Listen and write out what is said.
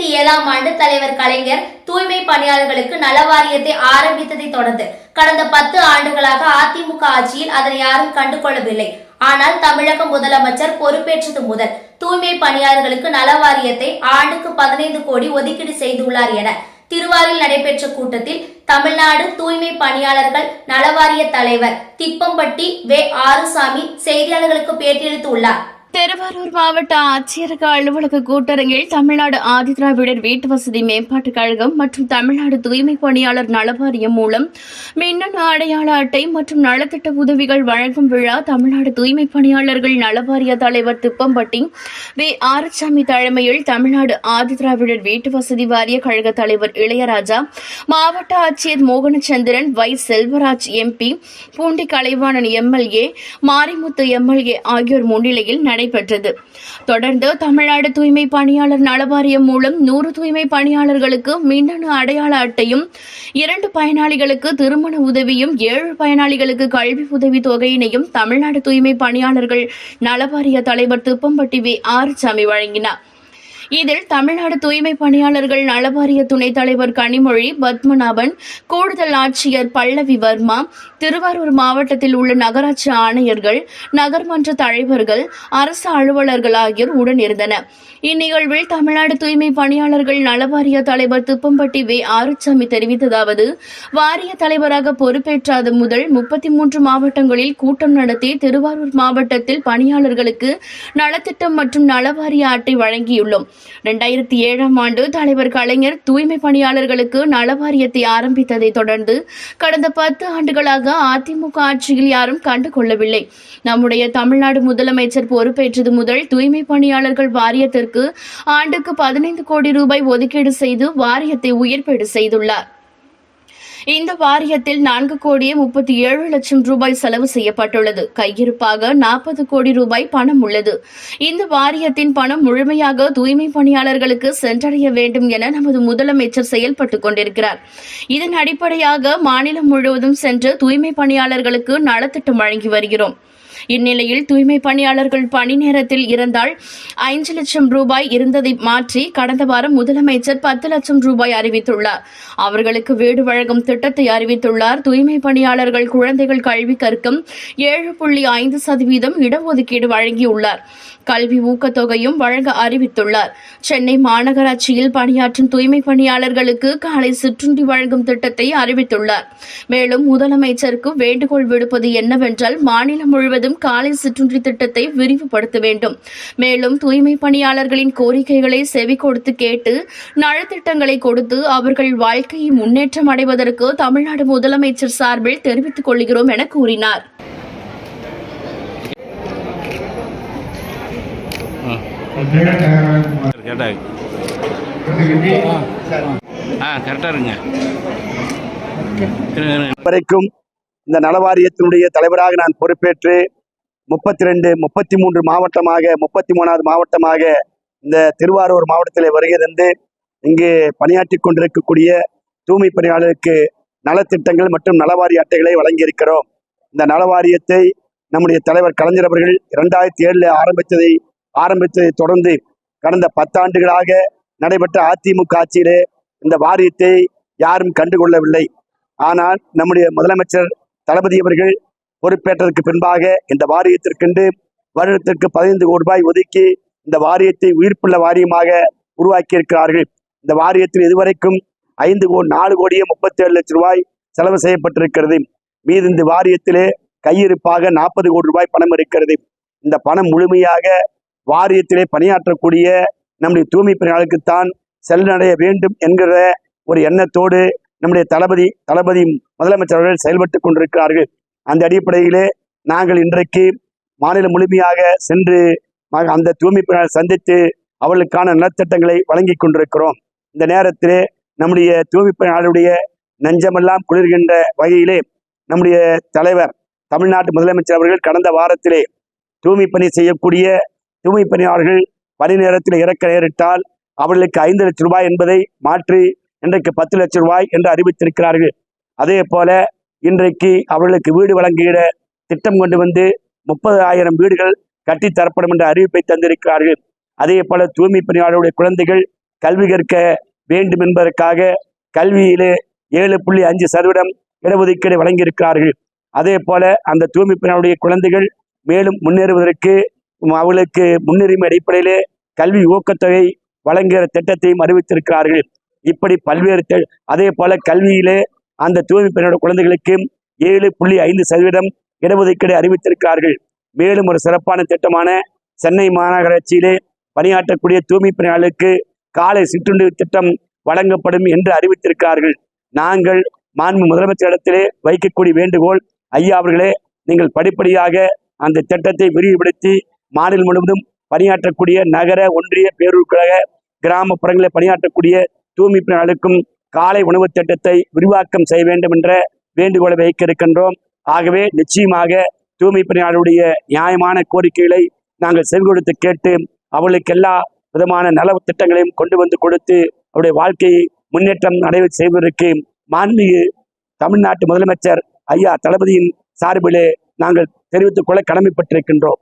இரண்டாயிரத்தி ஏழாம் ஆண்டு தலைவர் கலைஞர் தூய்மை பணியாளர்களுக்கு நல வாரியத்தை ஆரம்பித்ததை தொடர்ந்து கடந்த பத்து ஆண்டுகளாக அதிமுக ஆட்சியில் அதனை யாரும் கண்டுகொள்ளவில்லை. ஆனால் தமிழக முதலமைச்சர் பொறுப்பேற்றது முதல் தூய்மை பணியாளர்களுக்கு நல வாரியத்தை ஆண்டுக்கு பதினைந்து கோடி ஒதுக்கீடு செய்துள்ளார் என திருவாரூரில் நடைபெற்ற கூட்டத்தில் தமிழ்நாடு தூய்மை பணியாளர்கள் நலவாரிய தலைவர் திப்பம்பட்டி வே ஆறுசாமி செய்தியாளர்களுக்கு பேட்டியளித்துள்ளார் திருவாரூர் மாவட்ட ஆட்சியரக அலுவலக கூட்டரங்கில் தமிழ்நாடு ஆதிதிராவிடர் வீட்டு வசதி மேம்பாட்டுக் கழகம் மற்றும் தமிழ்நாடு தூய்மை பணியாளர் நலவாரியம் மூலம் மின்னணு அடையாள அட்டை மற்றும் நலத்திட்ட உதவிகள் வழங்கும் விழா தமிழ்நாடு தூய்மை பணியாளர்கள் நலவாரிய தலைவர் திப்பம்பட்டி வி. ஆரசாமி தலைமையில் தமிழ்நாடு ஆதிதிராவிடர் வீட்டு வசதி வாரிய கழக தலைவர் இளையராஜா மாவட்ட ஆட்சியர் மோகனச்சந்திரன் வை. Selvaraj MP Poondi Kalaivanan MLA Marimuthu MLA ஆகியோர் முன்னிலையில் நடைபெற்றது. தொடர்ந்து தமிழ்நாடு தூய்மை பணியாளர் நலவாரியம் மூலம் நூறு தூய்மை பணியாளர்களுக்கு மின்னணு அடையாள அட்டையும் இரண்டு பயனாளிகளுக்கு திருமண உதவியும் ஏழு பயனாளிகளுக்கு கல்வி உதவி தொகையினையும் தமிழ்நாடு தூய்மை பணியாளர்கள் நலவாரிய தலைவர் திப்பம்பட்டி வி ஆறுசாமி வழங்கினார். இதில் தமிழ்நாடு தூய்மை பணியாளர்கள் நலவாரிய துணைத் தலைவர் கனிமொழி பத்மநாபன் கூடுதல் ஆட்சியர் பல்லவி வர்மா திருவாரூர் மாவட்டத்தில் உள்ள நகராட்சி ஆணையர்கள் நகர்மன்ற தலைவர்கள் அரசு அலுவலர்கள் ஆகியோர் உடனிருந்தனர். இந்நிகழ்வில் தமிழ்நாடு தூய்மை பணியாளர்கள் நலவாரிய தலைவர் திப்பம்பட்டி வே ஆறுசாமி தெரிவித்ததாவது வாரிய தலைவராக பொறுப்பேற்றாத முதல் முப்பத்தி மூன்று மாவட்டங்களில் கூட்டம் நடத்தி திருவாரூர் மாவட்டத்தில் பணியாளர்களுக்கு நலத்திட்டம் மற்றும் நலவாரிய அட்டை வழங்கியுள்ளோம். இரண்டாயிரத்தி ஏழாம் ஆண்டு தலைவர் கலைஞர் தூய்மை பணியாளர்களுக்கு நலவாரியத்தை ஆரம்பித்ததை தொடர்ந்து கடந்த பத்து ஆண்டுகளாக அதிமுக ஆட்சியில் யாரும் கண்டுகொள்ளவில்லை. நம்முடைய தமிழ்நாடு முதலமைச்சர் பொறுப்பேற்றது முதல் தூய்மை பணியாளர்கள் வாரியத்திற்கு ஆண்டுக்கு பதினைந்து கோடி ரூபாய் ஒதுக்கீடு செய்து வாரியத்தை உயர்ப்பீடு செய்துள்ளார். இந்த வாரியத்தில் நான்கு கோடியே முப்பத்தி ஏழு லட்சம் ரூபாய் செலவு செய்யப்பட்டுள்ளது. கையிருப்பாக நாற்பது கோடி ரூபாய் பணம் உள்ளது. இந்த வாரியத்தின் பணம் முழுமையாக தூய்மை பணியாளர்களுக்கு சென்றடைய வேண்டும் என நமது முதலமைச்சர் செயல்பட்டுக் கொண்டிருக்கிறார். இதன் அடிப்படையாக மாநிலம் முழுவதும் சென்று தூய்மை பணியாளர்களுக்கு நலத்திட்டம் வழங்கி வருகிறோம். இந்நிலையில் தூய்மை பணியாளர்கள் பணி நேரத்தில் இருந்தால் ஐந்து லட்சம் ரூபாய் இருந்ததை மாற்றி கடந்த வாரம் முதலமைச்சர் பத்து லட்சம் ரூபாய் அறிவித்துள்ளார். அவர்களுக்கு வீடு வழங்கும் திட்டத்தை அறிவித்துள்ளார். தூய்மை பணியாளர்கள் குழந்தைகள் கல்வி கற்கும் ஏழு புள்ளி ஐந்து சதவீதம் இடஒதுக்கீடு வழங்கியுள்ளார். கல்வி ஊக்கத்தொகையும் வழங்க அறிவித்துள்ளார். சென்னை மாநகராட்சியில் பணியாற்றும் தூய்மை பணியாளர்களுக்கு காலை சிற்றுண்டி வழங்கும் திட்டத்தை அறிவித்துள்ளார். மேலும் முதலமைச்சருக்கு வேண்டுகோள் விடுப்பது என்னவென்றால் மாநிலம் முழுவதும் காலை சிற்றுண்டி திட்டத்தை விரிவுபடுத்த வேண்டும். மேலும் தூய்மை பணியாளர்களின் கோரிக்கைகளை செவி கொடுத்து கேட்டு நலத்திட்டங்களை கொடுத்து அவர்கள் வாழ்க்கையை முன்னேற்றம் அடைவதற்கு தமிழ்நாடு முதலமைச்சர் சார்பில் தெரிவித்துக் கொள்கிறோம் என கூறினார். வரைக்கும் இந்த நலவாரியத்தினுடைய தலைவராக நான் பொறுப்பேற்று முப்பத்தி ரெண்டு முப்பத்தி மூன்று மாவட்டமாக முப்பத்தி மூணாவது மாவட்டமாக இந்த திருவாரூர் மாவட்டத்தில் வருகிறது. இங்கு பணியாற்றி கொண்டிருக்கக்கூடிய தூய்மை பணியாளருக்கு நலத்திட்டங்கள் மற்றும் நலவாரிய அட்டைகளை வழங்கியிருக்கிறோம். இந்த நலவாரியத்தை நம்முடைய தலைவர் கலைஞர் அவர்கள் இரண்டாயிரத்தி ஏழில் ஆரம்பித்ததை ஆரம்பித்ததை தொடர்ந்து கடந்த பத்தாண்டுகளாக நடைபெற்ற அதிமுக ஆட்சியிலே இந்த வாரியத்தை யாரும் கண்டுகொள்ளவில்லை. ஆனால் நம்முடைய முதலமைச்சர் தளபதி அவர்கள் பொறுப்பேற்றதற்கு பின்பாக இந்த வாரியத்திற்கென்று வருடத்திற்கு பதினைந்து கோடி ரூபாய் ஒதுக்கி இந்த வாரியத்தை உயிர்ப்புள்ள வாரியமாக உருவாக்கியிருக்கிறார்கள். இந்த வாரியத்தில் இதுவரைக்கும் ஐந்து கோடி நாலு கோடியே முப்பத்தி ஏழு லட்சம் ரூபாய் செலவு செய்யப்பட்டிருக்கிறது. மீது இந்த வாரியத்திலே கையிருப்பாக நாற்பது கோடி ரூபாய் பணம் இருக்கிறது. இந்த பணம் முழுமையாக வாரியத்திலே பணியாற்றக்கூடிய நம்முடைய தூய்மை பணியாளர்களுக்குத்தான் செல்லடைய வேண்டும் என்கிற ஒரு எண்ணத்தோடு நம்முடைய தளபதி தளபதி முதலமைச்சர் அவர்கள் செயல்பட்டு கொண்டிருக்கிறார்கள். அந்த அடிப்படையிலே நாங்கள் இன்றைக்கு மாநிலம் முழுமையாக சென்று அந்த தூய்மை சந்தித்து அவர்களுக்கான நலத்திட்டங்களை வழங்கி கொண்டிருக்கிறோம். இந்த நேரத்திலே நம்முடைய தூய்மை பணியாளருடைய நெஞ்சமெல்லாம் குளிர்கின்ற வகையிலே நம்முடைய தலைவர் தமிழ்நாட்டு முதலமைச்சர் அவர்கள் கடந்த வாரத்திலே தூய்மை பணி செய்யக்கூடிய தூய்மை பணியாளர்கள் பணி நேரத்தில் இறக்க நேரிட்டால் அவர்களுக்கு ஐந்து லட்சம் ரூபாய் என்பதை மாற்றி இன்றைக்கு பத்து லட்சம் ரூபாய் என்று அறிவித்திருக்கிறார்கள். அதே போல இன்றைக்கு அவர்களுக்கு வீடு வழங்குகிற திட்டம் கொண்டு வந்து முப்பது ஆயிரம் வீடுகள் கட்டித் தரப்படும் என்ற அறிவிப்பை தந்திருக்கிறார்கள். அதே போல தூய்மை பணியாளருடைய குழந்தைகள் கல்வி கற்க வேண்டும் என்பதற்காக கல்வியிலே ஏழு புள்ளி அஞ்சு சதவீதம் இடஒதுக்கீடு வழங்கியிருக்கிறார்கள். அதே போல அந்த தூய்மை பணியாளருடைய குழந்தைகள் மேலும் முன்னேறுவதற்கு அவர்களுக்கு முன்னுரிமை அடிப்படையிலே கல்வி ஊக்கத்தொகை வழங்குகிற திட்டத்தையும் அறிவித்திருக்கிறார்கள். இப்படி பல்வேறு அதே போல கல்வியிலே அந்த தூய்மை பெண்ணோட குழந்தைகளுக்கு ஏழு புள்ளி ஐந்து சதவீதம் இடஒதுக்கீடு அறிவித்திருக்கிறார்கள். மேலும் ஒரு சிறப்பான திட்டமான சென்னை மாநகராட்சியிலே பணியாற்றக்கூடிய தூய்மை பணியாளர்களுக்கு காலை சிற்றுண்டி திட்டம் வழங்கப்படும் என்று அறிவித்திருக்கிறார்கள். நாங்கள் மாண்பு முதலமைச்சரிடத்திலே வைக்கக்கூடிய வேண்டுகோள் ஐயா அவர்களே நீங்கள் படிப்படியாக அந்த திட்டத்தை விரிவுபடுத்தி மாநிலம் முழுவதும் பணியாற்றக்கூடிய நகர ஒன்றிய பேரூர் கழக கிராமப்புறங்களில் பணியாற்றக்கூடிய தூய்மை பணியாளர்களுக்கும் காலை உணவு திட்டத்தை விரிவாக்கம் செய்ய வேண்டும் என்ற வேண்டுகோளை வைக்க இருக்கின்றோம் ஆகவே நிச்சயமாக தூய்மை பணியாளருடைய நியாயமான கோரிக்கைகளை நாங்கள் செவி கொடுத்து கேட்டு அவர்களுக்கு எல்லா விதமான நல திட்டங்களையும் கொண்டு வந்து கொடுத்து அவருடைய வாழ்க்கையை முன்னேற்றம் நடைபெற செய்வதற்கு மாண்புமிகு தமிழ்நாட்டு முதலமைச்சர் ஐயா தளபதியின் சார்பிலே நாங்கள் தெரிவித்துக் கொள்ள கடமைப்பட்டிருக்கின்றோம்.